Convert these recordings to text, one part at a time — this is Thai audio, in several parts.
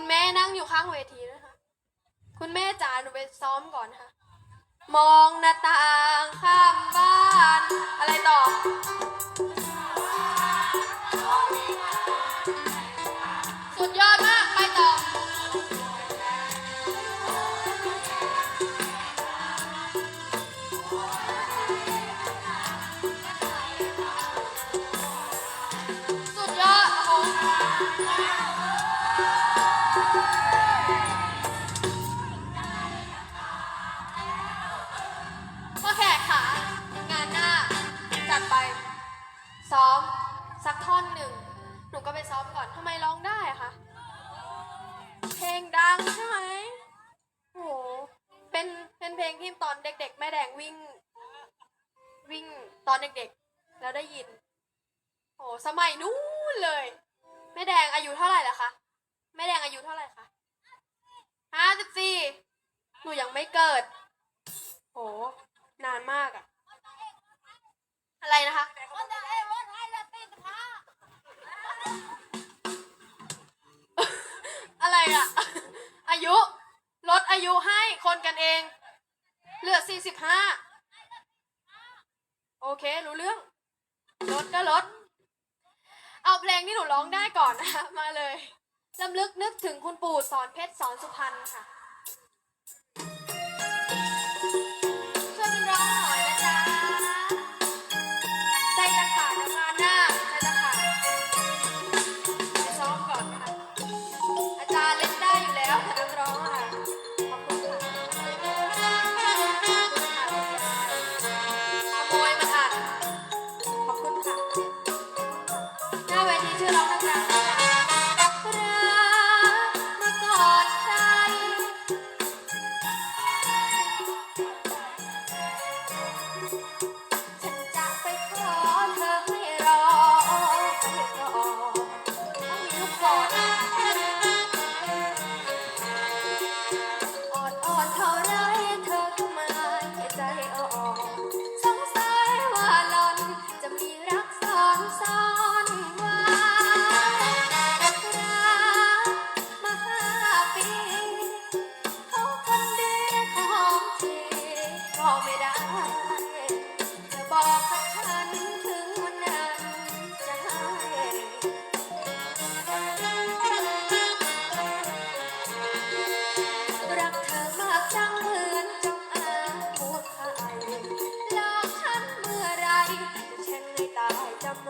คุณแม่นั่งอยู่ข้างเวทีนะคะ คุณแม่จ๋าหนูไปซ้อมก่อนค่ะ มองหน้าต่างข้ามบ้าน อะไรต่อ พ่อแขกค่ะ งานหน้าจัดไป ซ้อม สักท่อนหนึ่ง หนูก็ไปซ้อมก่อน ทำไมร้องได้คะเพลงดังใช่ไหมโอ้โห เป็น เป็นเพลงที่ตอนเด็ก ๆ แม่แดงวิ่ง วิ่งตอนเด็กๆ แล้วได้ยิน โห สมัยนู้นเลย แม่แดงอายุเท่าไหร่ละคะ แม่แดงอายุเท่าไหร่คะห้าสิบสี่หนูยังไม่เกิด โห นานมากอะอะไรนะคะ อะไรอะอายุ ลดอายุให้คนกันเอง เหลือสี่สิบห้าโอเค รู้เรื่อง ลดก็ลด เอาเพลงที่หนูร้องได้ก่อนนะมาเลยลำลึกนึกถึงคุณปู่สอนเพชรสอนสุพรรณค่ะ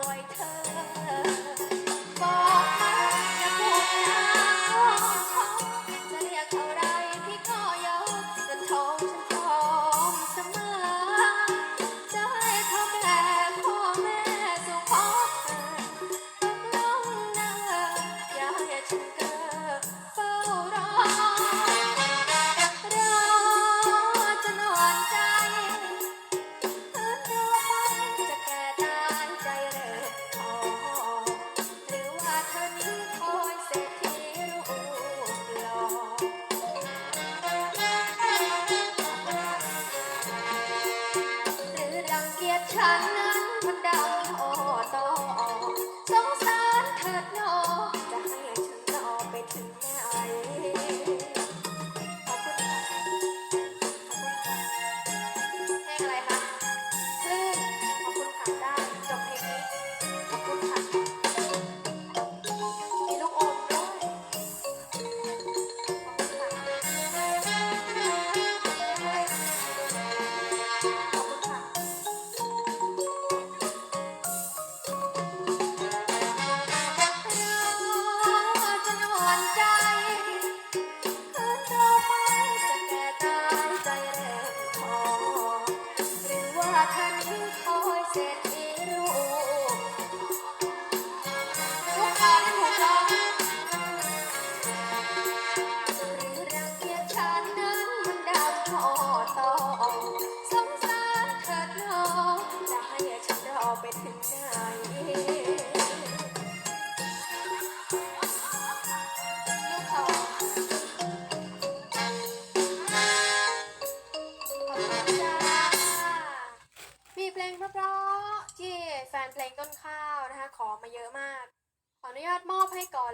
boy, turn.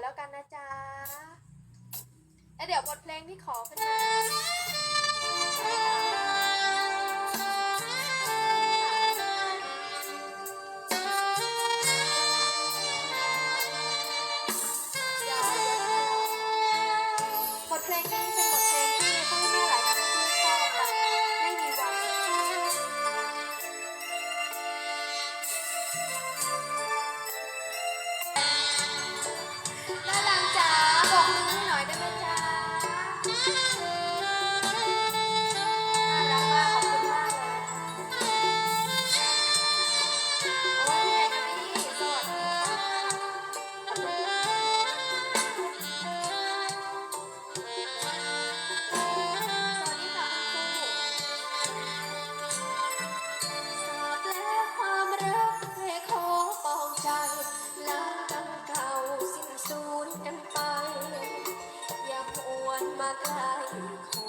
แล้วกันนะจ๊ะแเดี๋ยวบทเพลงที่ขอขึ้นมาบทเพลงนี้เป็น I you.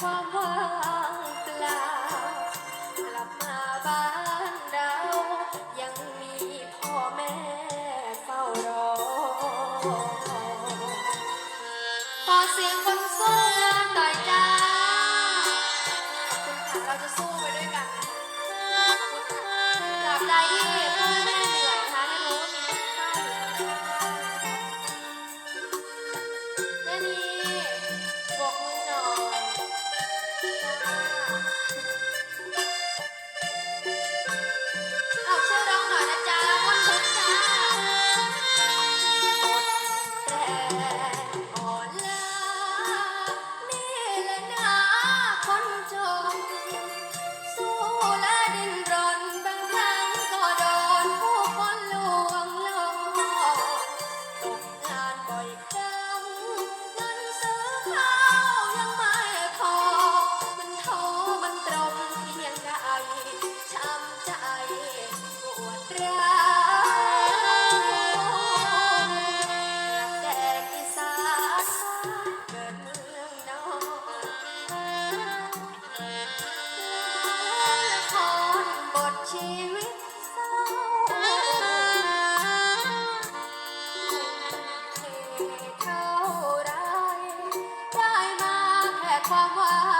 ความว่างเปล่ากลับมาบ้านเรา ยังมีพ่อแม่เฝ้ารอ พอเสียงคนสู้น้าตา 花花